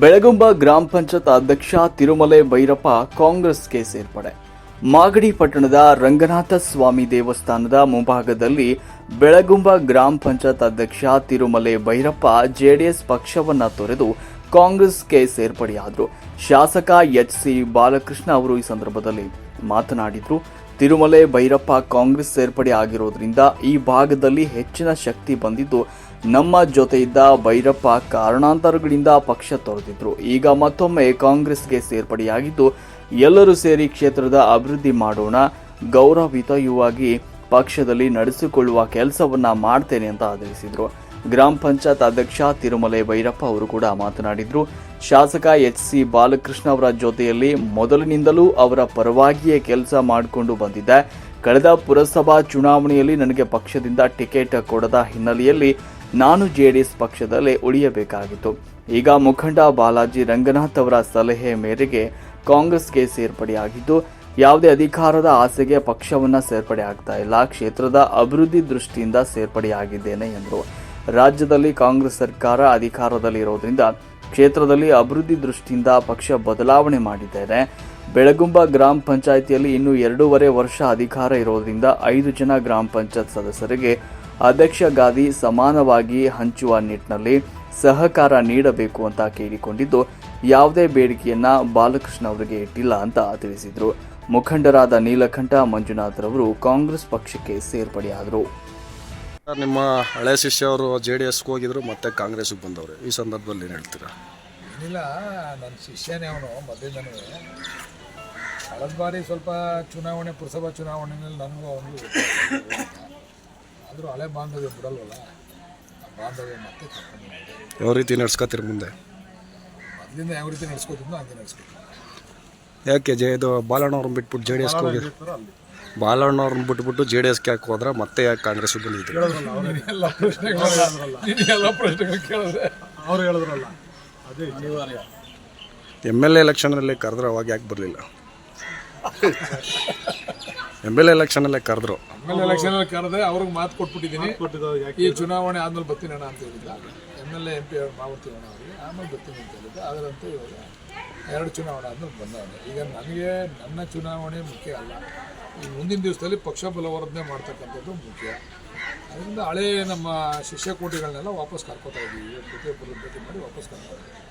ಬೆಳಗುಂಬ ಗ್ರಾಮ ಪಂಚಾಯತ್ ಅಧ್ಯಕ್ಷ ತಿರುಮಲೆ ಭೈರಪ್ಪ ಕಾಂಗ್ರೆಸ್ಗೆ ಸೇರ್ಪಡೆ. ಮಾಗಡಿ ಪಟ್ಟಣದ ರಂಗನಾಥ ಸ್ವಾಮಿ ದೇವಸ್ಥಾನದ ಮುಂಭಾಗದಲ್ಲಿ ಬೆಳಗುಂಬ ಗ್ರಾಮ ಪಂಚಾಯತ್ ಅಧ್ಯಕ್ಷ ತಿರುಮಲೆ ಭೈರಪ್ಪ ಜೆಡಿಎಸ್ ಪಕ್ಷವನ್ನ ತೊರೆದು ಕಾಂಗ್ರೆಸ್ಗೆ ಸೇರ್ಪಡೆಯಾದರು. ಶಾಸಕ ಎಚ್ ಸಿ ಬಾಲಕೃಷ್ಣ ಅವರು ಈ ಸಂದರ್ಭದಲ್ಲಿ ಮಾತನಾಡಿದ್ರು. ತಿರುಮಲೆ ಭೈರಪ್ಪ ಕಾಂಗ್ರೆಸ್ ಸೇರ್ಪಡೆ ಆಗಿರೋದ್ರಿಂದ ಈ ಭಾಗದಲ್ಲಿ ಹೆಚ್ಚಿನ ಶಕ್ತಿ ಬಂದಿದ್ದು ನಮ್ಮ ಜೊತೆ ಇದ್ದ ಭೈರಪ್ಪ ಕಾರಣಾಂತರಗಳಿಂದ ಪಕ್ಷ ತೊರೆದಿದ್ರು. ಈಗ ಮತ್ತೊಮ್ಮೆ ಕಾಂಗ್ರೆಸ್ಗೆ ಸೇರ್ಪಡೆಯಾಗಿದ್ದು ಎಲ್ಲರೂ ಸೇರಿ ಕ್ಷೇತ್ರದ ಅಭಿವೃದ್ಧಿ ಮಾಡೋಣ ಗೌರವಯುತವಾಗಿ ಪಕ್ಷದಲ್ಲಿ ನಡೆಸಿಕೊಳ್ಳುವ ಕೆಲಸವನ್ನ ಮಾಡ್ತೇನೆ ಅಂತ ತಿಳಿಸಿದ್ರು ಗ್ರಾಮ ಪಂಚಾಯತ್ ಅಧ್ಯಕ್ಷ ತಿರುಮಲೆ ಭೈರಪ್ಪ ಅವರು ಕೂಡ ಮಾತನಾಡಿದ್ರು. ಶಾಸಕ ಎಚ್ ಸಿ ಬಾಲಕೃಷ್ಣ ಅವರ ಜೊತೆಯಲ್ಲಿ ಮೊದಲಿನಿಂದಲೂ ಅವರ ಪರವಾಗಿಯೇ ಕೆಲಸ ಮಾಡಿಕೊಂಡು ಬಂದಿದ್ದೆ ಕಳೆದ ಪುರಸಭಾ ಚುನಾವಣೆಯಲ್ಲಿ ನನಗೆ ಪಕ್ಷದಿಂದ ಟಿಕೆಟ್ ಕೊಡದ ಹಿನ್ನೆಲೆಯಲ್ಲಿ ನಾನು ಜೆಡಿಎಸ್ ಪಕ್ಷದಲ್ಲೇ ಉಳಿಯಬೇಕಾಗಿತ್ತು. ಈಗ ಮುಖಂಡ ಬಾಲಾಜಿ ರಂಗನಾಥ್ ಅವರ ಸಲಹೆ ಮೇರೆಗೆ ಕಾಂಗ್ರೆಸ್ಗೆ ಸೇರ್ಪಡೆಯಾಗಿದ್ದು, ಯಾವುದೇ ಅಧಿಕಾರದ ಆಸೆಗೆ ಪಕ್ಷವನ್ನ ಸೇರ್ಪಡೆ ಆಗ್ತಾ ಇಲ್ಲ. ಕ್ಷೇತ್ರದ ಅಭಿವೃದ್ಧಿ ದೃಷ್ಟಿಯಿಂದ ಸೇರ್ಪಡೆಯಾಗಿದ್ದೇನೆ ಎಂದರು. ರಾಜ್ಯದಲ್ಲಿ ಕಾಂಗ್ರೆಸ್ ಸರ್ಕಾರ ಅಧಿಕಾರದಲ್ಲಿರೋದ್ರಿಂದ ಕ್ಷೇತ್ರದಲ್ಲಿ ಅಭಿವೃದ್ಧಿ ದೃಷ್ಟಿಯಿಂದ ಪಕ್ಷ ಬದಲಾವಣೆ ಮಾಡಿದ್ದೇನೆ. ಬೆಳಗುಂಬ ಗ್ರಾಮ ಪಂಚಾಯಿತಿಯಲ್ಲಿ ಇನ್ನು ಎರಡೂವರೆ ವರ್ಷ ಅಧಿಕಾರ ಇರೋದ್ರಿಂದ ಐದು ಜನ ಗ್ರಾಮ ಪಂಚಾಯತ್ ಸದಸ್ಯರಿಗೆ ಅಧ್ಯಕ್ಷ ಗಾದಿ ಸಮಾನವಾಗಿ ಹಂಚುವ ನಿಟ್ಟಿನಲ್ಲಿ ಸಹಕಾರ ನೀಡಬೇಕು ಅಂತ ಕೇಳಿಕೊಂಡಿದ್ದು, ಯಾವುದೇ ಬೇಡಿಕೆಯನ್ನ ಬಾಲಕೃಷ್ಣ ಅವರಿಗೆ ಇಟ್ಟಿಲ್ಲ ಅಂತ ತಿಳಿಸಿದರು. ಮುಖಂಡರಾದ ನೀಲಕಂಠ ಮಂಜುನಾಥ್ರವರು ಕಾಂಗ್ರೆಸ್ ಪಕ್ಷಕ್ಕೆ ಸೇರ್ಪಡೆಯಾದರು. ಸರ್, ನಿಮ್ಮ ಹಳೆ ಶಿಷ್ಯ ಅವರು ಜೆ ಡಿ ಎಸ್ಗೆ ಹೋಗಿದ್ರು ಮತ್ತೆ ಕಾಂಗ್ರೆಸ್ಗೆ ಬಂದವರು. ಈ ಸಂದರ್ಭದಲ್ಲಿ ಏನು ಹೇಳ್ತೀರಾ? ಏನಿಲ್ಲ ನನ್ನ ಶಿಷ್ಯನೇ ಅವನು ಮೊದಲಿಂದನೂ ಕಳೆದ ಬಾರಿ ಸ್ವಲ್ಪ ಚುನಾವಣೆ ಪುರಸಭಾ ಚುನಾವಣೆಯಲ್ಲಿ ನನಗೂ ಅವನು ಆದರೂ ಹಳೆ ಬಾಂಧವ್ಯ ಬಿಡಲ್ವಲ್ಲ? ಆ ಬಾಂಧವ್ಯ ಮತ್ತೆ ಯಾವ ರೀತಿ ನಡ್ಸ್ಕೊತೀರಿ ಮುಂದೆ? ಮೊದಲಿಂದ ಯಾವ ರೀತಿ ನಡೆಸ್ಕೊತಿದ್ನೋ ಹಂಗೆ ನಡೆಸ್ಕೊತೀನಿ ಯಾಕೆ ಜೆ ಇದು ಬಾಲಣ್ಣವ್ರನ್ನ ಬಿಟ್ಬಿಟ್ಟು ಜೆ ಡಿ ಎಸ್ಗೆ ಹೋಗಿ ಬಾಲಣ್ಣವ್ರನ್ನ ಬಿಟ್ಬಿಟ್ಟು ಜೆ ಡಿ ಎಸ್ಗೆ ಯಾಕೆ ಹೋದ್ರೆ ಮತ್ತೆ ಯಾಕೆ ಕಾಂಗ್ರೆಸ್ಗೆ ಬಂದಿದ್ರು ಎಲ್ಲ ಪ್ರಶ್ನೆಗಳು ಎಲ್ಲ ಪ್ರಶ್ನೆಗಳು ಕೇಳಿದ್ರೆ. ಅವ್ರು ಹೇಳಿದ್ರಲ್ಲ ಅದೇ ಅನಿವಾರ್ಯ. ಎಂ ಎಲ್ ಎ ಎಲೆಕ್ಷನಲ್ಲಿ ಕರೆದ್ರೆ ಅವಾಗ ಯಾಕೆ ಬರಲಿಲ್ಲ? ಎಂ ಎಲ್ ಎ ಎಲೆಕ್ಷನಲ್ಲೇ ಕರೆದ್ರು. ಆಮೇಲೆ ಎಲೆಕ್ಷನಲ್ಲಿ ಕರೆದ್ರೆ ಅವ್ರಿಗೆ ಮಾತು ಕೊಟ್ಬಿಟ್ಟಿದ್ದೀನಿ. ಈ ಚುನಾವಣೆ ಆದ್ಮೇಲೆ ಬರ್ತೀನಿ ಅಣ್ಣ ಅಂತ ಹೇಳಿದ್ದ. M L A M P ಮಾಡ್ತೀವಿ ಅಣ್ಣ ಅವರಿಗೆ ಆಮೇಲೆ ಬರ್ತೀನಿ ಅಂತ ಹೇಳಿದ್ದೆ. ಅದರಂತೆ ಇವಾಗ ಎರಡು ಚುನಾವಣೆ ಆದ್ಮೇಲೆ ಬಂದವನೆ. ಈಗ ನನಗೆ ನನ್ನ ಚುನಾವಣೆ ಮುಖ್ಯ ಅಲ್ಲ. ಈ ಮುಂದಿನ ದಿವಸದಲ್ಲಿ ಪಕ್ಷ ಬಲವರ್ಧನೆ ಮಾಡ್ತಕ್ಕಂಥದ್ದು ಮುಖ್ಯ. ಅದರಿಂದ ಹಳೆ ನಮ್ಮ ಶಿಷ್ಯಕೋಟಿಗಳನ್ನೆಲ್ಲ ವಾಪಸ್ ಕರ್ಕೋತಾ ಇದ್ದೀವಿ ಜೊತೆ ಭೇಟಿ ಮಾಡಿ ವಾಪಸ್ ಕರ್ಕೋತಾ ಇದ್ದೀವಿ